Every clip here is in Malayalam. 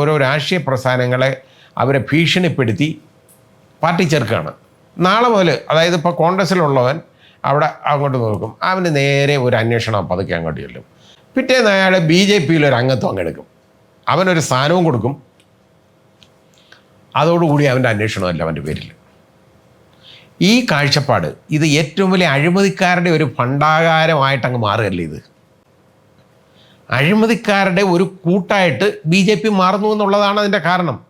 ഓരോ രാഷ്ട്രീയ പ്രസ്ഥാനങ്ങളെ അവരെ ഭീഷണിപ്പെടുത്തി പാർട്ടി ചേർക്കുകയാണ്. നാളെ മുതൽ അതായത് ഇപ്പോൾ കോൺഗ്രസ്സിലുള്ളവൻ അവിടെ അങ്ങോട്ട് നോക്കും. അവന് നേരെ ഒരു അന്വേഷണം പതുക്കെ അങ്ങോട്ട് ചെല്ലും. പിറ്റേന്ന് അയാൾ ബി ജെ പിയിൽ ഒരു അംഗത്വം അങ്ങെടുക്കും അവനൊരു സ്ഥാനവും കൊടുക്കും. അതോടുകൂടി അവന്റെ അന്വേഷണമല്ല അവന്റെ പേരിൽ ഈ കാഴ്ചപ്പാട് ഇത് ഏറ്റവും വലിയ അഴിമതിക്കാരുടെ ഒരു ഭണ്ഡാകാരമായിട്ടങ്ങ് മാറുകയല്ലേ ഇത്? അഴിമതിക്കാരുടെ ഒരു കൂട്ടായിട്ട് ബി ജെ പി മാറുന്നു എന്നുള്ളതാണ് അതിന്റെ കാരണം.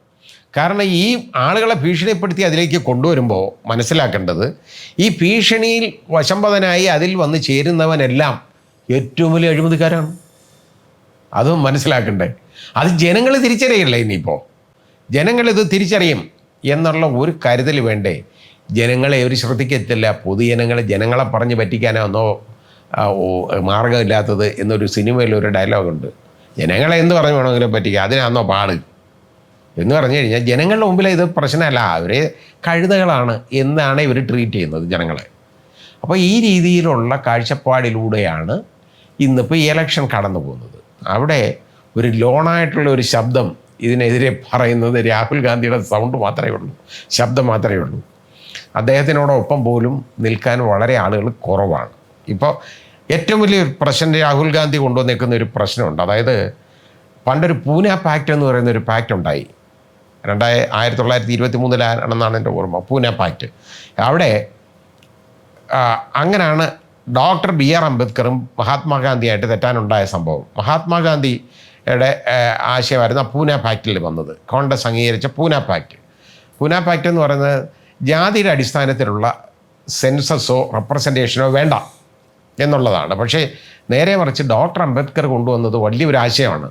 കാരണം ഈ ആളുകളെ ഭീഷണിപ്പെടുത്തി അതിലേക്ക് കൊണ്ടുവരുമ്പോൾ മനസ്സിലാക്കേണ്ടത് ഈ ഭീഷണിയിൽ വശംപതനായി അതിൽ വന്ന് ചേരുന്നവനെല്ലാം ഏറ്റവും വലിയ അഴിമതിക്കാരാണ്. അതും മനസ്സിലാക്കണ്ടേ. അത് ജനങ്ങൾ തിരിച്ചറിയില്ല ഇനിയിപ്പോൾ ജനങ്ങളിത് തിരിച്ചറിയും എന്നുള്ള ഒരു കരുതൽ വേണ്ടേ? ജനങ്ങളെ ഒരു ശ്രദ്ധിക്കത്തില്ല. പൊതുജനങ്ങളെ ജനങ്ങളെ പറഞ്ഞ് പറ്റിക്കാനോ ഓ, മാർഗമില്ലാത്തത് എന്നൊരു സിനിമയിൽ ഒരു ഡയലോഗുണ്ട്. ജനങ്ങളെ എന്ത് പറഞ്ഞു വേണമെങ്കിലും പറ്റിക്കുക അതിനാന്നോ പാട്? എന്ന് പറഞ്ഞു കഴിഞ്ഞാൽ ജനങ്ങളുടെ മുമ്പിൽ ഇത് പ്രശ്നമല്ല. അവരെ കഴുതകളാണ് എന്നാണ് ഇവർ ട്രീറ്റ് ചെയ്യുന്നത് ജനങ്ങളെ. അപ്പോൾ ഈ രീതിയിലുള്ള കാഴ്ചപ്പാടിലൂടെയാണ് ഇന്നിപ്പോൾ ഈ ഇലക്ഷൻ കടന്നു പോകുന്നത്. അവിടെ ഒരു ലോണായിട്ടുള്ള ഒരു ശബ്ദം ഇതിനെതിരെ പറയുന്നത് രാഹുൽ ഗാന്ധിയുടെ സൗണ്ട് മാത്രമേ ഉള്ളൂ. ശബ്ദം മാത്രമേ ഉള്ളൂ. അദ്ദേഹത്തിനോടൊപ്പം പോലും നിൽക്കാൻ വളരെ ആളുകൾ കുറവാണ്. ഇപ്പോൾ ഏറ്റവും വലിയ പ്രശ്നം രാഹുൽ ഗാന്ധി കൊണ്ടുവന്നേക്കുന്ന ഒരു പ്രശ്നമുണ്ട്. അതായത് പണ്ടൊരു പൂന പാക്റ്റ് എന്ന് പറയുന്ന ഒരു പാക്റ്റ് ഉണ്ടായി. രണ്ടായ ആയിരത്തി തൊള്ളായിരത്തി ഇരുപത്തി മൂന്നിലാണെന്നാണ് എന്റെ ഓർമ്മ പൂന പാക്റ്റ് അവിടെ അങ്ങനെയാണ് ഡോക്ടർ ബി ആർ അംബേദ്കറും മഹാത്മാഗാന്ധിയായിട്ട് തെറ്റാനുണ്ടായ സംഭവം. മഹാത്മാഗാന്ധിയുടെ ആശയമായിരുന്നു ആ പൂന പാക്റ്റിൽ വന്നത്. കോൺഗ്രസ് അംഗീകരിച്ച പൂന പാക്റ്റ് പൂന പാക്റ്റ് എന്ന് പറയുന്നത് ജാതിയുടെ അടിസ്ഥാനത്തിലുള്ള സെൻസസോ റെപ്രസെന്റേഷനോ വേണ്ട. എന്നുള്ളതാണ്. പക്ഷേ നേരെ മറിച്ച് ഡോക്ടർ അംബേദ്കർ കൊണ്ടുവന്നത് വലിയൊരു ആശയമാണ്.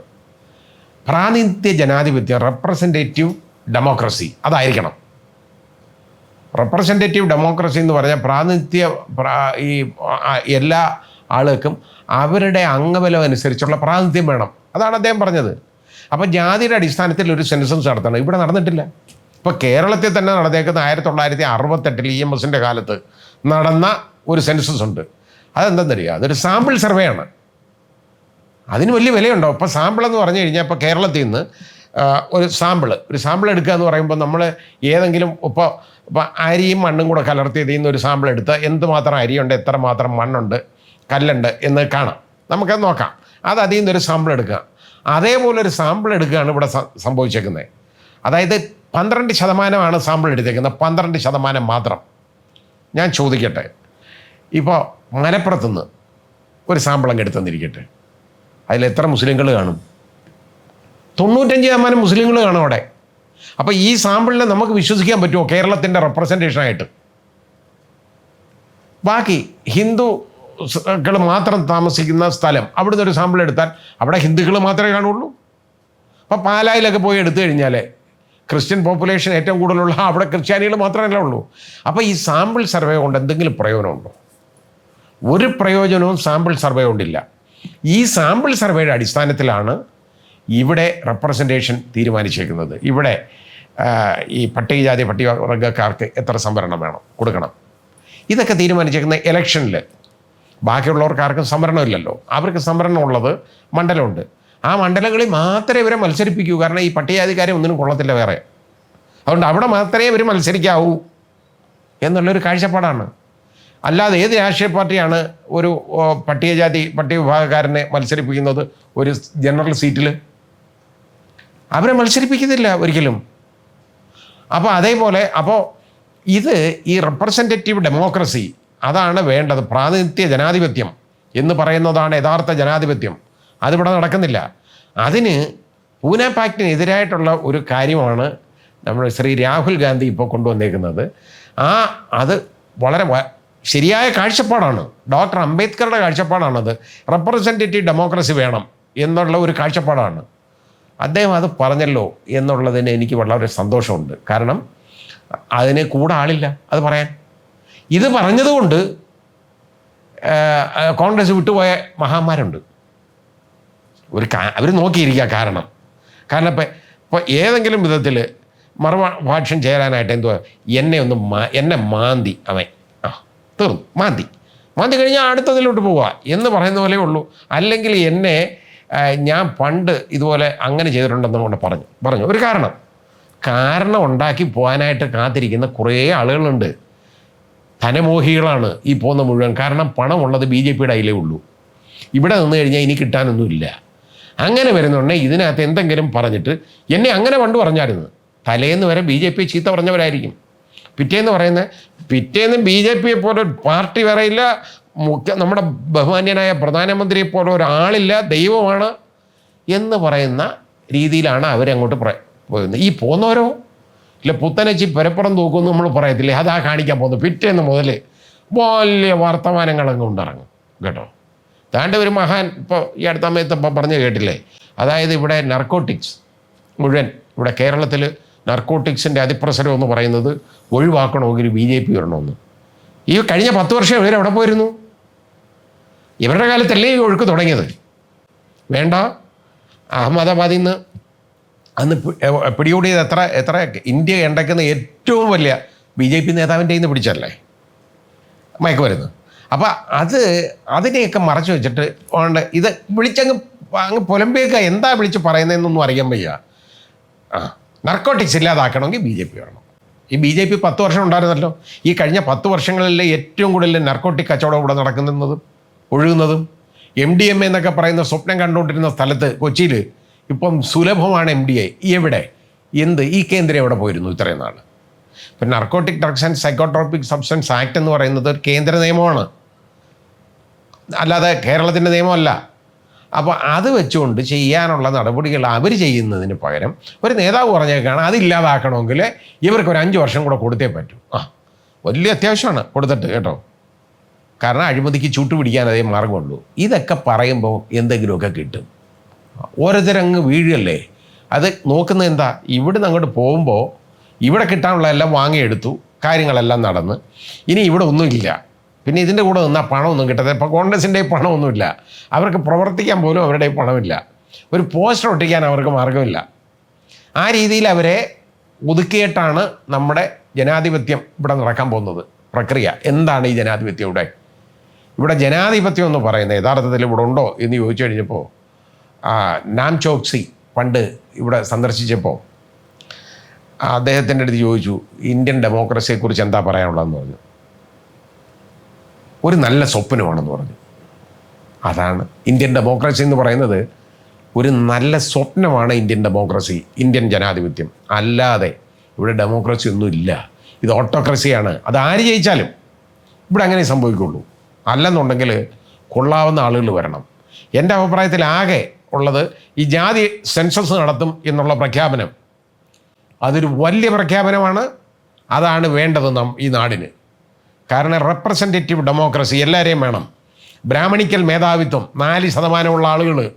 പ്രാതിനിധ്യ ജനാധിപത്യം റെപ്രസെന്റേറ്റീവ് ഡെമോക്രസി അതായിരിക്കണം. റെപ്രസെന്റേറ്റീവ് ഡെമോക്രസി എന്ന് പറഞ്ഞാൽ പ്രാതിനിധ്യ ഈ എല്ലാ ആളുകൾക്കും അവരുടെ അംഗബലം അനുസരിച്ചുള്ള പ്രാതിനിധ്യം വേണം. അതാണ് അദ്ദേഹം പറഞ്ഞത്. അപ്പോൾ ജാതിയുടെ അടിസ്ഥാനത്തിൽ ഒരു സെൻസസ് നടത്തണം. ഇവിടെ നടന്നിട്ടില്ല. ഇപ്പോൾ കേരളത്തിൽ തന്നെ നടന്നേക്കുന്ന ആയിരത്തി തൊള്ളായിരത്തി അറുപത്തെട്ടിൽ ഇ എം എസിന്റെ കാലത്ത് നടന്ന ഒരു സെൻസസ് ഉണ്ട്. അതെന്തെന്നറിയുക അതൊരു സാമ്പിൾ സർവേ ആണ്. അതിന് വലിയ വിലയുണ്ടോ? അപ്പോൾ സാമ്പിൾ എന്ന് പറഞ്ഞു കഴിഞ്ഞാൽ ഇപ്പോൾ കേരളത്തിൽ നിന്ന് ഒരു സാമ്പിൾ ഒരു സാമ്പിൾ എടുക്കുക എന്ന് പറയുമ്പോൾ നമ്മൾ ഏതെങ്കിലും ഇപ്പോൾ ഇപ്പോൾ അരിയും മണ്ണും കൂടെ കലർത്തി ഇതിൽ നിന്ന് ഒരു സാമ്പിൾ എടുത്ത് എന്തുമാത്രം അരിയുണ്ട് എത്ര മാത്രം മണ്ണുണ്ട് കല്ലുണ്ട് എന്ന് കാണാം. നമുക്കത് നോക്കാം. അത് അതിൽ നിന്നൊരു സാമ്പിൾ എടുക്കുക. അതേപോലെ ഒരു സാമ്പിൾ എടുക്കുകയാണ് ഇവിടെ സംഭവിച്ചേക്കുന്നത് അതായത് പന്ത്രണ്ട് ശതമാനമാണ് സാമ്പിൾ എടുത്തേക്കുന്നത്. പന്ത്രണ്ട് ശതമാനം മാത്രം. ഞാൻ ചോദിക്കട്ടെ. ഇപ്പോൾ മലപ്പുറത്തുനിന്ന് ഒരു സാമ്പിൾ അങ്ങ് അതിൽ എത്ര മുസ്ലിങ്ങൾ കാണും? തൊണ്ണൂറ്റഞ്ച് ശതമാനം മുസ്ലിങ്ങൾ കാണും അവിടെ. അപ്പോൾ ഈ സാമ്പിളിനെ നമുക്ക് വിശ്വസിക്കാൻ പറ്റുമോ? കേരളത്തിന്റെ റെപ്രസെന്റേഷനായിട്ട് ബാക്കി ഹിന്ദുക്കൾ മാത്രം താമസിക്കുന്ന സ്ഥലം അവിടുന്ന് ഒരു സാമ്പിൾ എടുത്താൽ അവിടെ ഹിന്ദുക്കൾ മാത്രമേ കാണുള്ളൂ. അപ്പോൾ പാലായിലൊക്കെ പോയി എടുത്തു കഴിഞ്ഞാൽ ക്രിസ്ത്യൻ പോപ്പുലേഷൻ ഏറ്റവും കൂടുതലുള്ള അവിടെ ക്രിസ്ത്യാനികൾ മാത്രമല്ല ഉള്ളൂ. അപ്പോൾ ഈ സാമ്പിൾ സർവേ കൊണ്ട് എന്തെങ്കിലും പ്രയോജനമുണ്ടോ? ഒരു പ്രയോജനവും സാമ്പിൾ സർവേ കൊണ്ടില്ല. ഈ സാമ്പിൾ സർവേയുടെ അടിസ്ഥാനത്തിലാണ് ഇവിടെ റെപ്രസെന്റേഷൻ തീരുമാനിച്ചേക്കുന്നത്. ഇവിടെ ഈ പട്ടികജാതി പട്ടികവർഗക്കാർക്ക് എത്ര സംവരണം വേണം കൊടുക്കണം. ഇതൊക്കെ തീരുമാനിച്ചേക്കുന്ന ഇലക്ഷനിൽ ബാക്കിയുള്ളവർക്കാർക്കും സംവരണമില്ലല്ലോ. അവർക്ക് സംവരണം ഉള്ളത് മണ്ഡലമുണ്ട്. ആ മണ്ഡലങ്ങളിൽ മാത്രമേ ഇവരെ മത്സരിപ്പിക്കൂ. കാരണം ഈ പട്ടികജാതിക്കാരെ ഒന്നിനും കൊള്ളത്തില്ല വേറെ. അതുകൊണ്ട് അവിടെ മാത്രമേ ഇവർ മത്സരിക്കാവൂ. എന്നുള്ളൊരു കാഴ്ചപ്പാടാണ്. അല്ലാതെ ഏത് രാഷ്ട്രീയ പാർട്ടിയാണ് ഒരു പട്ടികജാതി പട്ടിക വിഭാഗക്കാരനെ മത്സരിപ്പിക്കുന്നത് ഒരു ജനറൽ സീറ്റിൽ അവരെ മത്സരിപ്പിക്കുന്നില്ല ഒരിക്കലും. അപ്പോൾ അതേപോലെ അപ്പോൾ ഇത് ഈ റെപ്രസെന്റേറ്റീവ് ഡെമോക്രസി അതാണ് വേണ്ടത്. പ്രാതിനിധ്യ ജനാധിപത്യം എന്ന് പറയുന്നതാണ് യഥാർത്ഥ ജനാധിപത്യം. അതിവിടെ നടക്കുന്നില്ല. അതിന് പൂന പാക്റ്റിനെതിരായിട്ടുള്ള ഒരു കാര്യമാണ് നമ്മുടെ ശ്രീ രാഹുൽ ഗാന്ധി ഇപ്പോൾ കൊണ്ടുവന്നേക്കുന്നത്. ആ അത് വളരെ ശരിയായ കാഴ്ചപ്പാടാണ്. ഡോക്ടർ അംബേദ്കറുടെ കാഴ്ചപ്പാടാണത്. റെപ്രസെന്റേറ്റീവ് ഡെമോക്രസി വേണം എന്നുള്ള ഒരു കാഴ്ചപ്പാടാണ്. അദ്ദേഹം അത് പറഞ്ഞല്ലോ എന്നുള്ളതിന് എനിക്ക് വളരെ സന്തോഷമുണ്ട്. കാരണം അതിന് കൂടെ ആളില്ല. അത് പറയാൻ. ഇത് പറഞ്ഞതുകൊണ്ട് കോൺഗ്രസ് വിട്ടുപോയ മഹാന്മാരുണ്ട്. ഒരു അവർ നോക്കിയിരിക്കുക കാരണം. കാരണം ഇപ്പം ഇപ്പോൾ ഏതെങ്കിലും വിധത്തിൽ മറുഭാഷ്യം ചേരാനായിട്ട് എന്തുവാ? എന്നെ ഒന്ന് മാ എന്നെ മാന്തി അവൻ. തീർന്നു മാന്തി മാന്തി കഴിഞ്ഞാൽ അടുത്തതിലോട്ട് പോവുക എന്ന് പറയുന്ന പോലെ ഉള്ളൂ. അല്ലെങ്കിൽ എന്നെ ഞാൻ പണ്ട് ഇതുപോലെ അങ്ങനെ ചെയ്തിട്ടുണ്ടെന്ന് കൊണ്ട് പറഞ്ഞു. പറഞ്ഞു. ഒരു കാരണം. കാരണം ഉണ്ടാക്കി പോകാനായിട്ട് കാത്തിരിക്കുന്ന കുറേ ആളുകളുണ്ട്. ധനമോഹികളാണ് ഈ പോകുന്ന മുഴുവൻ. കാരണം പണമുള്ളത് ബി ജെ പിയുടെ അതിലേ ഉള്ളൂ. ഇവിടെ നിന്ന് കഴിഞ്ഞാൽ ഇനി കിട്ടാനൊന്നുമില്ല അങ്ങനെ വരുന്നുണ്ടെങ്കിൽ ഇതിനകത്ത് എന്തെങ്കിലും പറഞ്ഞിട്ട് എന്നെ അങ്ങനെ പണ്ട് പറഞ്ഞായിരുന്നു. തലേന്ന് വരെ ബി ജെ പി ചീത്ത പറഞ്ഞവരായിരിക്കും. പിറ്റേന്ന് പറയുന്നത് പിറ്റേന്ന് ബി ജെ പിയെ പോലെ ഒരു പാർട്ടി വേറെയില്ല മുഖ്യ നമ്മുടെ ബഹുമാന്യനായ പ്രധാനമന്ത്രിയെ പോലെ ഒരാളില്ല ദൈവമാണ് എന്ന് പറയുന്ന രീതിയിലാണ് അവരങ്ങോട്ട് പ്ര പോകുന്നത് ഈ പോന്നോരോ ഇല്ല പുത്തനച്ചി പരപ്പുറം തൂക്കുമെന്ന് നമ്മൾ പറയത്തില്ലേ? അതാ കാണിക്കാൻ പോകുന്നത്. പിറ്റേന്ന് മുതൽ വലിയ വർത്തമാനങ്ങളങ്ങ് കൊണ്ടിറങ്ങും. കേട്ടോ? താണ്ട് ഒരു മഹാൻ ഇപ്പോൾ ഈ അടുത്ത സമയത്ത് ഇപ്പം പറഞ്ഞ് കേട്ടില്ലേ? അതായത് ഇവിടെ നർക്കോട്ടിക്സ് മുഴുവൻ ഇവിടെ കേരളത്തിൽ നർക്കോട്ടിക്സിന്റെ അതിപ്രസരം എന്ന് പറയുന്നത് ഒഴിവാക്കണമെങ്കിൽ ബി ജെ പി വരണമെന്ന്. ഈ കഴിഞ്ഞ പത്ത് വർഷം ഇവർ എവിടെ പോയിരുന്നു? ഇവരുടെ കാലത്തല്ലേ ഈ ഒഴുക്ക് തുടങ്ങിയത്? വേണ്ട. അഹമ്മദാബാദിൽ നിന്ന് അന്ന് പിടികൂടിയത് എത്ര എത്ര ഇന്ത്യ ഉണ്ടാക്കുന്ന ഏറ്റവും വലിയ ബി ജെ പി നേതാവിന്റെ നിന്ന് പിടിച്ചല്ലേ മയക്കുമരുന്ന് അപ്പം അത് അതിനെയൊക്കെ മറച്ചു വെച്ചിട്ട് ഉണ്ട്. ഇത് വിളിച്ചങ്ങ് അങ്ങ് പുലമ്പേക്ക എന്താ വിളിച്ച് പറയുന്നതെന്നൊന്നും അറിയാൻ വയ്യ. ആ. നർക്കോട്ടിക്സ് ഇല്ലാതാക്കണമെങ്കിൽ ബി ജെ പി വരണം. ഈ ബി ജെ പി പത്ത് വർഷം ഉണ്ടായിരുന്നല്ലോ. ഈ കഴിഞ്ഞ പത്ത് വർഷങ്ങളിലെ ഏറ്റവും കൂടുതൽ നർക്കോട്ടിക് കച്ചവടം ഇവിടെ നടക്കുന്നതും ഒഴുകുന്നതും. എം ഡി എം എ എന്നൊക്കെ പറയുന്ന സ്വപ്നം കണ്ടുകൊണ്ടിരുന്ന സ്ഥലത്ത് കൊച്ചിയിൽ ഇപ്പം സുലഭമാണ് എം ഡി എ എവിടെ? എന്ത്? ഈ കേന്ദ്രം എവിടെ പോയിരുന്നു ഇത്രയും നാൾ ഇപ്പം narcotic drugs and psychotropic substance act എന്ന് പറയുന്നത് ഒരു കേന്ദ്ര നിയമമാണ്. അല്ലാതെ കേരളത്തിന്റെ നിയമമല്ല. അപ്പോൾ അത് വെച്ചുകൊണ്ട് ചെയ്യാനുള്ള നടപടികൾ അവർ ചെയ്യുന്നതിന് പകരം ഒരു നേതാവ് പറഞ്ഞേക്കാണ് അതില്ലാതാക്കണമെങ്കിൽ ഇവർക്ക് ഒരു അഞ്ച് വർഷം കൂടെ കൊടുത്തേ പറ്റൂ. ആ വലിയ അത്യാവശ്യമാണ് കൊടുത്തിട്ട് കേട്ടോ. കാരണം അഴിമതിക്ക് ചൂട്ട് പിടിക്കാൻ അതേ മാർഗമുള്ളൂ. ഇതൊക്കെ പറയുമ്പോൾ എന്തെങ്കിലുമൊക്കെ കിട്ടും. ഓരോരുത്തരങ്ങ് വീഴല്ലേ അത് നോക്കുന്നത് എന്താ? ഇവിടുന്ന് അങ്ങോട്ട് പോകുമ്പോൾ ഇവിടെ കിട്ടാനുള്ള എല്ലാം വാങ്ങിയെടുത്തു കാര്യങ്ങളെല്ലാം നടന്ന്. ഇനി ഇവിടെ ഒന്നുമില്ല. പിന്നെ ഇതിന്റെ കൂടെ നിന്നാൽ പണമൊന്നും കിട്ടത്തില്ല. ഇപ്പോൾ കോൺഗ്രസിന്റെ പണമൊന്നുമില്ല. അവർക്ക് പ്രവർത്തിക്കാൻ പോലും അവരുടെ പണമില്ല. ഒരു പോസ്റ്റർ ഒട്ടിക്കാൻ അവർക്ക് മാർഗമില്ല ആ രീതിയിൽ അവരെ ഒതുക്കിയിട്ടാണ് നമ്മുടെ ജനാധിപത്യം ഇവിടെ നടക്കാൻ പോകുന്നത്. പ്രക്രിയ. എന്താണ് ഈ ജനാധിപത്യം ഇവിടെ? ഇവിടെ ജനാധിപത്യം എന്ന് പറയുന്നത് യഥാർത്ഥത്തിൽ ഇവിടെ ഉണ്ടോ എന്ന് ചോദിച്ചു കഴിഞ്ഞപ്പോൾ നാം ചോക്സി പണ്ട് ഇവിടെ സന്ദർശിച്ചപ്പോൾ അദ്ദേഹത്തിന്റെ അടുത്ത് ചോദിച്ചു ഇന്ത്യൻ ഡെമോക്രസിയെക്കുറിച്ച് എന്താ പറയാനുള്ളതെന്ന് പറഞ്ഞു. ഒരു നല്ല സ്വപ്നമാണെന്ന് പറഞ്ഞു. അതാണ് ഇന്ത്യൻ ഡെമോക്രസി എന്ന് പറയുന്നത് ഒരു നല്ല സ്വപ്നമാണ് ഇന്ത്യൻ ഡെമോക്രസി ഇന്ത്യൻ ജനാധിപത്യം. അല്ലാതെ ഇവിടെ ഡെമോക്രസി ഒന്നുമില്ല ഇത് ഓട്ടോക്രസിയാണ് അത് ആര് ജയിച്ചാലും ഇവിടെ അങ്ങനെ സംഭവിക്കുള്ളൂ. അല്ലെന്നുണ്ടെങ്കിൽ കൊള്ളാവുന്ന ആളുകൾ വരണം. എന്റെ അഭിപ്രായത്തിൽ ആകെ ഉള്ളത് ഈ ജാതി സെൻസസ് നടത്തും എന്നുള്ള പ്രഖ്യാപനം. അതൊരു വലിയ പ്രഖ്യാപനമാണ്. അതാണ് വേണ്ടത് നാം ഈ നാടിന്. കാരണം റെപ്രസെന്റേറ്റീവ് ഡെമോക്രസി എല്ലാവരെയും വേണം. ബ്രാഹ്മണിക്കൽ മേധാവിത്വം നാല് ശതമാനമുള്ള ആളുകൾ.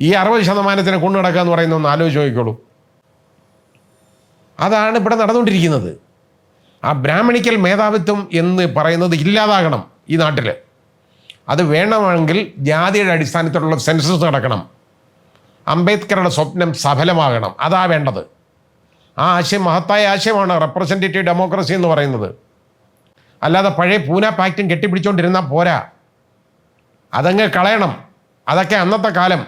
ഈ അറുപത് ശതമാനത്തിനെ കൊണ്ടു നടക്കുക എന്ന് പറയുന്ന ഒന്ന് ആലോചിച്ച് നോക്കിക്കോളൂ. അതാണ് ഇവിടെ നടന്നുകൊണ്ടിരിക്കുന്നത്. ആ ബ്രാഹ്മണിക്കൽ മേധാവിത്വം എന്ന് പറയുന്നത് ഇല്ലാതാകണം ഈ നാട്ടിൽ അത് വേണമെങ്കിൽ ജാതിയുടെ അടിസ്ഥാനത്തിലുള്ള സെൻസസ് നടക്കണം. അംബേദ്കറുടെ സ്വപ്നം സഫലമാകണം. അതാ വേണ്ടത്. ആ ആശയം മഹത്തായ ആശയമാണ് റെപ്രസെന്റേറ്റീവ് ഡെമോക്രസി എന്ന് പറയുന്നത്. അല്ലാതെ പഴയ പൂന പാക്റ്റും കെട്ടിപ്പിടിച്ചുകൊണ്ടിരുന്ന പോരാ. അതങ്ങ് കളയണം. അതൊക്കെ അന്നത്തെ കാലം.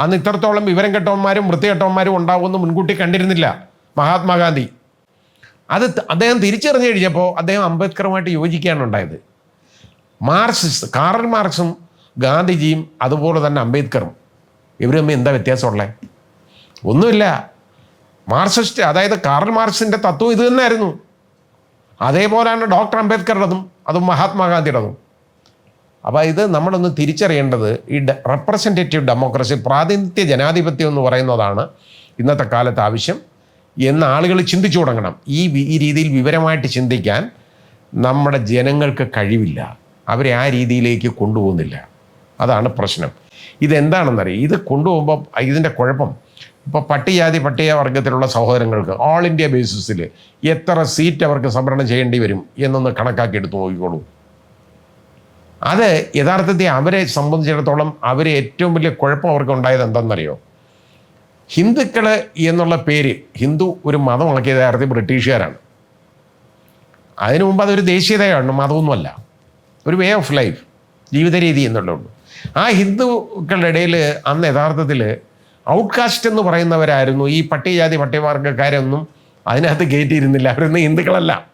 അന്ന് ഇത്രത്തോളം വിവരം കെട്ടവന്മാരും വൃത്തികെട്ടവന്മാരും ഉണ്ടാവുമെന്ന് മുൻകൂട്ടി കണ്ടിരുന്നില്ല മഹാത്മാഗാന്ധി. അത് അദ്ദേഹം തിരിച്ചറിഞ്ഞു കഴിഞ്ഞപ്പോൾ അദ്ദേഹം അംബേദ്കറുമായിട്ട് യോജിക്കുകയാണ് ഉണ്ടായത്. മാർക്സിസ്റ്റ് കാറൽ മാർക്സും ഗാന്ധിജിയും അതുപോലെ തന്നെ അംബേദ്കറും. ഇവർ തമ്മിൽ എന്താ വ്യത്യാസമുള്ളത് ഒന്നുമില്ല. മാർക്സിസ്റ്റ് അതായത് കാറൽ മാർക്സിന്റെ തത്വം ഇത് തന്നെയായിരുന്നു. അതേപോലെയാണ് ഡോക്ടർ അംബേദ്കറുടേതും അതും മഹാത്മാഗാന്ധിയുടേതും. അപ്പോൾ ഇത് നമ്മളൊന്ന് തിരിച്ചറിയേണ്ടത് ഈ റെപ്രസെന്റേറ്റീവ് ഡെമോക്രസി പ്രാതിനിധ്യ ജനാധിപത്യം എന്ന് പറയുന്നതാണ് ഇന്നത്തെ കാലത്ത് ആവശ്യം. എന്ന് ആളുകൾ ചിന്തിച്ചു തുടങ്ങണം. ഈ ഈ രീതിയിൽ വിവരമായിട്ട് ചിന്തിക്കാൻ നമ്മുടെ ജനങ്ങൾക്ക് കഴിവില്ല. അവരെ ആ രീതിയിലേക്ക് കൊണ്ടുപോകുന്നില്ല. അതാണ് പ്രശ്നം. ഇതെന്താണെന്നറിയാം? ഇത് കൊണ്ടുപോകുമ്പോൾ ഇതിന്റെ കുഴപ്പം ഇപ്പോൾ പട്ടികജാതി പട്ടിക വർഗത്തിലുള്ള സഹോദരങ്ങൾക്ക് ഓൾ ഇന്ത്യ ബേസിസിൽ എത്ര സീറ്റ് അവർക്ക് സംവരണം ചെയ്യേണ്ടി വരും എന്നൊന്ന് കണക്കാക്കി എടുത്ത് നോക്കിക്കോളൂ. അത് യഥാർത്ഥത്തിൽ അവരെ സംബന്ധിച്ചിടത്തോളം അവർ ഏറ്റവും വലിയ കുഴപ്പം അവർക്ക് ഉണ്ടായത് എന്താണെന്നറിയോ? ഹിന്ദുക്കൾ എന്നുള്ള പേര് ഹിന്ദു ഒരു മതമാക്കിയത് യഥാർത്ഥത്തിൽ ബ്രിട്ടീഷുകാരാണ്. അതിനു മുമ്പ് അതൊരു ദേശീയതയാണ് മതമൊന്നുമല്ല. ഒരു വേ ഓഫ് ലൈഫ് ജീവിത രീതി എന്നുള്ളതുകൊണ്ട് ആ ഹിന്ദുക്കളുടെ ഇടയിൽ അന്ന് യഥാർത്ഥത്തിൽ ഔട്ട്കാസ്റ്റ് എന്ന് പറയുന്നവരായിരുന്നു ഈ പട്ടികജാതി പട്ടികവർഗക്കാരൊന്നും അതിനകത്ത് കയറ്റിയിരുന്നില്ല. അവരൊന്നും ഹിന്ദുക്കളല്ല.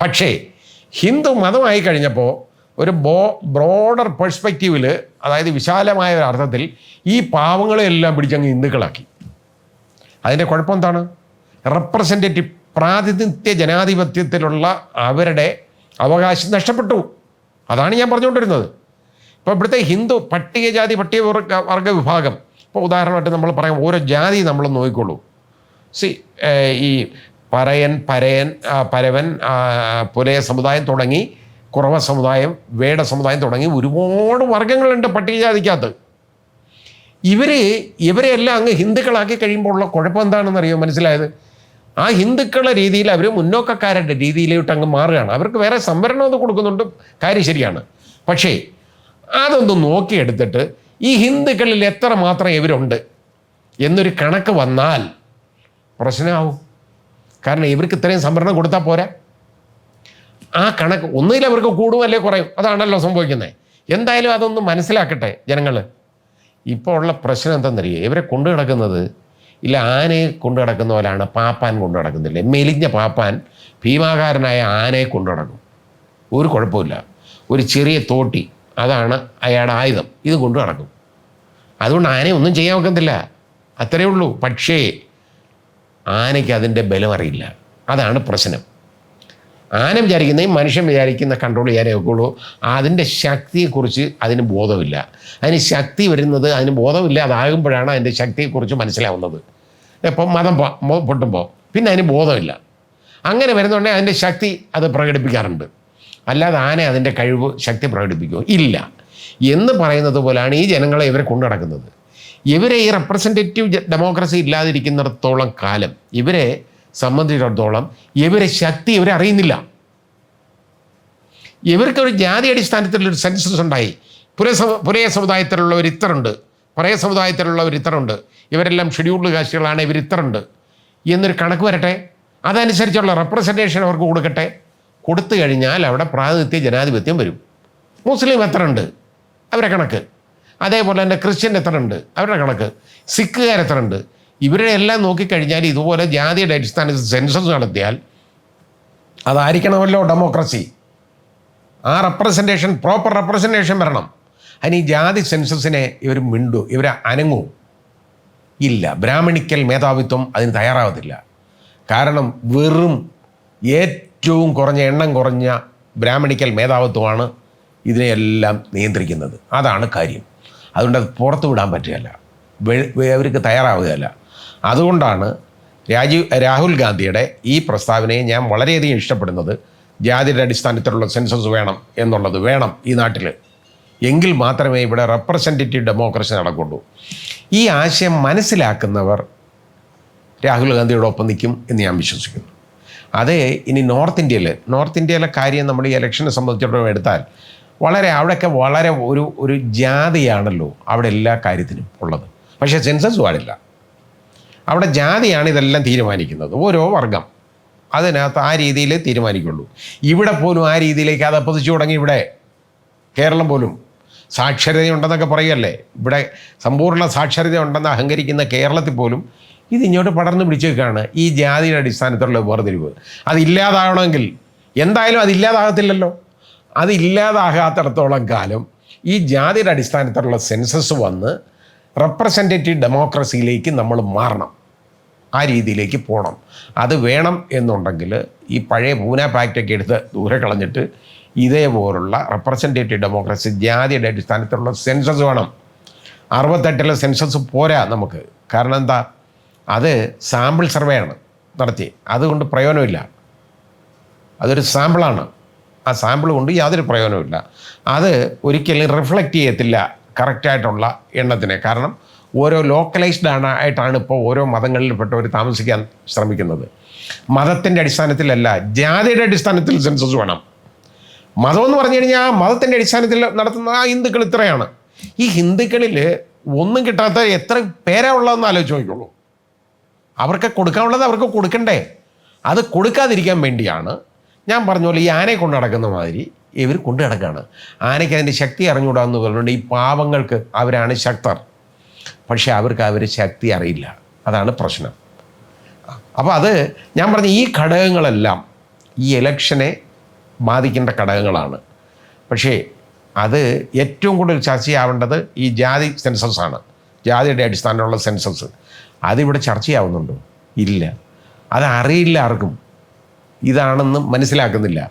പക്ഷേ ഹിന്ദു മതമായി കഴിഞ്ഞപ്പോൾ ഒരു ബോ ബ്രോഡർ പെർസ്പെക്റ്റീവിൽ അതായത് വിശാലമായ ഒരു അർത്ഥത്തിൽ ഈ പാവങ്ങളെല്ലാം പിടിച്ചങ്ങ് ഹിന്ദുക്കളാക്കി. അതിന്റെ കുഴപ്പം എന്താണ് റെപ്രസെന്റേറ്റീവ് പ്രാതിനിധ്യ ജനാധിപത്യത്തിലുള്ള അവരുടെ അവകാശം നഷ്ടപ്പെട്ടു. അതാണ് ഞാൻ പറഞ്ഞുകൊണ്ടിരുന്നത്. ഇപ്പോൾ ഇവിടുത്തെ ഹിന്ദു പട്ടികജാതി പട്ടികവർഗ വർഗ വിഭാഗം ഇപ്പോൾ ഉദാഹരണമായിട്ട് നമ്മൾ പറയാം ഓരോ ജാതി നമ്മൾ നോക്കിക്കോളൂ. സി ഈ പറയൻ പരയൻ പരവൻ പുലയ സമുദായം തുടങ്ങി കുറവ സമുദായം വേട സമുദായം തുടങ്ങി ഒരുപാട് വർഗങ്ങളുണ്ട് പട്ടികജാതിക്കകത്ത്. ഇവർ ഇവരെല്ലാം അങ്ങ് ഹിന്ദുക്കളാക്കി കഴിയുമ്പോൾ ഉള്ള കുഴപ്പം എന്താണെന്ന് അറിയോ മനസ്സിലായത്? ആ ഹിന്ദുക്കളുടെ രീതിയിൽ അവർ മുന്നോക്കക്കാരുടെ രീതിയിലോട്ട് അങ്ങ് മാറുകയാണ്. അവർക്ക് വേറെ സംവരണം അത് കൊടുക്കുന്നുണ്ട് കാര്യം ശരിയാണ്. പക്ഷേ അതൊന്ന് നോക്കിയെടുത്തിട്ട് ഈ ഹിന്ദുക്കളിൽ എത്ര മാത്രം ഇവരുണ്ട്? എന്നൊരു കണക്ക് വന്നാൽ പ്രശ്നമാവും. കാരണം ഇവർക്ക് ഇത്രയും സംവരണം കൊടുത്താൽ പോരാ. ആ കണക്ക് ഒന്നുകിൽ അവർക്ക് കൂടും അല്ലേ കുറയും. അതാണല്ലോ സംഭവിക്കുന്നത്. എന്തായാലും അതൊന്ന് മനസ്സിലാക്കട്ടെ ജനങ്ങൾ ഇപ്പോൾ ഉള്ള പ്രശ്നം എന്തെന്നറിയോ ഇവരെ കൊണ്ടു കിടക്കുന്നത് ഇല്ല ആനയെ കൊണ്ടു കിടക്കുന്ന പോലെയാണ് പാപ്പാൻ കൊണ്ടു കിടക്കുന്നില്ല മെലിഞ്ഞ പാപ്പാൻ ഭീമാകാരനായ ആനയെ കൊണ്ടു കിടക്കും ഒരു കുഴപ്പമില്ല ഒരു ചെറിയ തോട്ടി അതാണ് അയാളുടെ ആയുധം. ഇത് കൊണ്ടു നടക്കും. അതുകൊണ്ട് ആനയെ ഒന്നും ചെയ്യാൻ ഒക്കത്തില്ല അത്രയേ ഉള്ളൂ. പക്ഷേ ആനയ്ക്ക് അതിന്റെ ബലം അറിയില്ല. അതാണ് പ്രശ്നം. ആന വിചാരിക്കുന്നതും മനുഷ്യൻ വിചാരിക്കുന്ന കൺട്രോൾ ചെയ്യാനേ ഒക്കുള്ളൂ. അതിന്റെ ശക്തിയെക്കുറിച്ച് അതിന് ബോധമില്ല. അതിന് ശക്തി വരുന്നത് അതിന് ബോധമില്ല. അതാകുമ്പോഴാണ് അതിന്റെ ശക്തിയെക്കുറിച്ച് മനസ്സിലാവുന്നത്. ഇപ്പം മതം പൊട്ടുമ്പോൾ. പിന്നെ അതിന് ബോധമില്ല. അങ്ങനെ വരുന്നുണ്ടെങ്കിൽ അതിന്റെ ശക്തി അത് പ്രകടിപ്പിക്കാറുണ്ട്. അല്ലാതെ ആന അതിന്റെ കഴിവ് ശക്തി പ്രകടിപ്പിക്കുമോ ഇല്ല. എന്ന് പറയുന്നത് പോലെയാണ് ഈ ജനങ്ങളെ ഇവരെ കൊണ്ടു നടക്കുന്നത്. ഇവരെ ഈ റെപ്രസെന്റേറ്റീവ് ഡെമോക്രസി ഇല്ലാതിരിക്കുന്നിടത്തോളം കാലം ഇവരെ സംബന്ധിച്ചിടത്തോളം ഇവരെ ശക്തി ഇവരെ അറിയുന്നില്ല. ഇവർക്ക് ഒരു ജാതി അടിസ്ഥാനത്തിലൊരു സെൻസസ് ഉണ്ടായി. പുരസ പുരേ പുരയ സമുദായത്തിലുള്ള ഒരു ഇത്തറുണ്ട്. പറയ സമുദായത്തിലുള്ള ഒരു ഇത്തറുണ്ട്. ഇവരെല്ലാം ഷെഡ്യൂൾഡ് കാസ്റ്റുകളാണ് ഇവർ ഇത്തറുണ്ട് എന്നൊരു കണക്ക് വരട്ടെ. അതനുസരിച്ചുള്ള റെപ്രസെന്റേഷൻ അവർക്ക് കൊടുക്കട്ടെ. കൊടുത്തു കഴിഞ്ഞാൽ അവിടെ പ്രാതിനിധ്യ ജനാധിപത്യം വരും. മുസ്ലിം എത്ര ഉണ്ട്? അവരെ കണക്ക്. അതേപോലെ തന്നെ ക്രിസ്ത്യൻ എത്ര ഉണ്ട്? അവരുടെ കണക്ക്. സിഖുകാർ എത്ര ഉണ്ട്? ഇവരെ എല്ലാം നോക്കിക്കഴിഞ്ഞാൽ ഇതുപോലെ ജാതിയുടെ അടിസ്ഥാനത്തിൽ സെൻസസ് നടത്തിയാൽ അതായിരിക്കണമല്ലോ ഡെമോക്രസി. ആ റെപ്രസെന്റേഷൻ പ്രോപ്പർ റെപ്രസെന്റേഷൻ വരണം. അതിന് ഈ ജാതി സെൻസസിനെ ഇവർ മിണ്ടു ഇവർ അനങ്ങൂ. ഇല്ല ബ്രാഹ്മണിക്കൽ മേധാവിത്വം അതിന് തയ്യാറാവത്തില്ല. കാരണം വെറും ഏറ്റവും കുറഞ്ഞ എണ്ണം കുറഞ്ഞ ബ്രാഹ്മണിക്കൽ മേധാവിത്വമാണ് ഇതിനെയെല്ലാം നിയന്ത്രിക്കുന്നത്. അതാണ് കാര്യം. അതുകൊണ്ട് അത് പുറത്തു വിടാൻ പറ്റുകയല്ല. അവർക്ക് തയ്യാറാവുകയല്ല. അതുകൊണ്ടാണ് രാജീവ് രാഹുൽ ഗാന്ധിയുടെ ഈ പ്രസ്താവനയെ ഞാൻ വളരെയധികം ഇഷ്ടപ്പെടുന്നത്. ജാതിയുടെ അടിസ്ഥാനത്തിലുള്ള സെൻസസ് വേണം എന്നുള്ളത് വേണം ഈ നാട്ടിൽ എങ്കിൽ മാത്രമേ ഇവിടെ റെപ്രസെന്റേറ്റീവ് ഡെമോക്രസി നടക്കുള്ളൂ. ഈ ആശയം മനസ്സിലാക്കുന്നവർ രാഹുൽ ഗാന്ധിയോടൊപ്പം നിൽക്കും എന്ന് ഞാൻ വിശ്വസിക്കുന്നു. അതേ ഇനി നോർത്ത് ഇന്ത്യയിൽ നോർത്ത് ഇന്ത്യയിലെ കാര്യം നമ്മൾ ഈ ഇലക്ഷനെ സംബന്ധിച്ചിടത്തോളം എടുത്താൽ വളരെ അവിടെയൊക്കെ വളരെ ഒരു ഒരു ജാതിയാണല്ലോ അവിടെ എല്ലാ കാര്യത്തിനും ഉള്ളത്. പക്ഷേ സെൻസസ് പാടില്ല. അവിടെ ജാതിയാണ് ഇതെല്ലാം തീരുമാനിക്കുന്നത്. ഓരോ വർഗം. അതിനകത്ത് ആ രീതിയിൽ തീരുമാനിക്കുള്ളൂ. ഇവിടെ പോലും ആ രീതിയിലേക്ക് അത് അപ്പതിച്ചു തുടങ്ങി ഇവിടെ. കേരളം പോലും. സാക്ഷരതയുണ്ടെന്നൊക്കെ പറയുകയല്ലേ? ഇവിടെ സമ്പൂർണ സാക്ഷരത ഉണ്ടെന്ന് അഹങ്കരിക്കുന്ന കേരളത്തിൽ പോലും ഇത് ഇങ്ങോട്ട് പടർന്നു പിടിച്ചേക്കാണ് ഈ ജാതിയുടെ അടിസ്ഥാനത്തിലുള്ള വേർതിരിവ്. അതില്ലാതാവണമെങ്കിൽ എന്തായാലും അതില്ലാതാകത്തില്ലല്ലോ അതില്ലാതാകാത്തിടത്തോളം കാലം ഈ ജാതിയുടെ അടിസ്ഥാനത്തിലുള്ള സെൻസസ് വന്ന് റെപ്രസെന്റേറ്റീവ് ഡെമോക്രസിയിലേക്ക് നമ്മൾ മാറണം. ആ രീതിയിലേക്ക് പോകണം. അത് വേണം എന്നുണ്ടെങ്കിൽ ഈ പഴയ പൂന പാക്റ്റൊക്കെ എടുത്ത് ദൂരെ കളഞ്ഞിട്ട് ഇതേപോലുള്ള റെപ്രസെന്റേറ്റീവ് ഡെമോക്രസി ജാതിയുടെ അടിസ്ഥാനത്തിലുള്ള സെൻസസ് വേണം. അറുപത്തെട്ടിലെ സെൻസസ് പോരാ നമുക്ക്. കാരണം എന്താ? അത് സാമ്പിൾ സർവേ ആണ് നടത്തി അതുകൊണ്ട് പ്രയോജനമില്ല. അതൊരു സാമ്പിളാണ് ആ സാമ്പിൾ കൊണ്ട് യാതൊരു പ്രയോജനമില്ല അത് ഒരിക്കലും റിഫ്ലക്റ്റ് ചെയ്യത്തില്ല കറക്റ്റായിട്ടുള്ള എണ്ണത്തിനെ. കാരണം ഓരോ ലോക്കലൈസ്ഡ് ആണ് ആയിട്ടാണ് ഇപ്പോൾ ഓരോ മതങ്ങളിൽപ്പെട്ടവർ താമസിക്കാൻ ശ്രമിക്കുന്നത്. മതത്തിന്റെ അടിസ്ഥാനത്തിലല്ല ജാതിയുടെ അടിസ്ഥാനത്തിൽ സെൻസസ് വേണം. മതം എന്ന് പറഞ്ഞു കഴിഞ്ഞാൽ മതത്തിന്റെ അടിസ്ഥാനത്തിൽ നടത്തുന്ന ആ ഹിന്ദുക്കൾ ഇത്രയാണ്. ഈ ഹിന്ദുക്കളിൽ ഒന്നും കിട്ടാത്ത എത്ര പേരാ ഉള്ളതെന്ന് ആലോചിച്ച് നോക്കിക്കോളൂ. അവർക്ക് കൊടുക്കാനുള്ളത് അവർക്ക് കൊടുക്കണ്ടേ? അത് കൊടുക്കാതിരിക്കാൻ വേണ്ടിയാണ് ഞാൻ പറഞ്ഞ പോലെ ഈ ആനയെ കൊണ്ട് നടക്കുന്ന മാതിരി ഇവർ കൊണ്ടു നടക്കുകയാണ് ആനയ്ക്ക് അതിന്റെ ശക്തി അറിഞ്ഞുകൂടാന്ന് പറഞ്ഞുകൊണ്ട് ഈ പാവങ്ങൾക്ക് അവരാണ് ശക്തർ. പക്ഷേ അവർക്ക് അവർ ശക്തി അറിയില്ല. അതാണ് പ്രശ്നം. അപ്പോൾ അത് ഞാൻ പറഞ്ഞ ഈ ഘടകങ്ങളെല്ലാം ഈ ഇലക്ഷനെ ബാധിക്കേണ്ട ഘടകങ്ങളാണ്. പക്ഷേ അത് ഏറ്റവും കൂടുതൽ ചർച്ചയാവേണ്ടത് ഈ ജാതി സെൻസസ് ആണ്. ജാതിയുടെ അടിസ്ഥാനമുള്ള സെൻസസ് അതിവിടെ ചർച്ചയാവുന്നുണ്ടോ. ഇല്ല. അത് അറിയില്ല ആർക്കും. ഇതാണെന്ന് മനസ്സിലാക്കുന്നില്ല.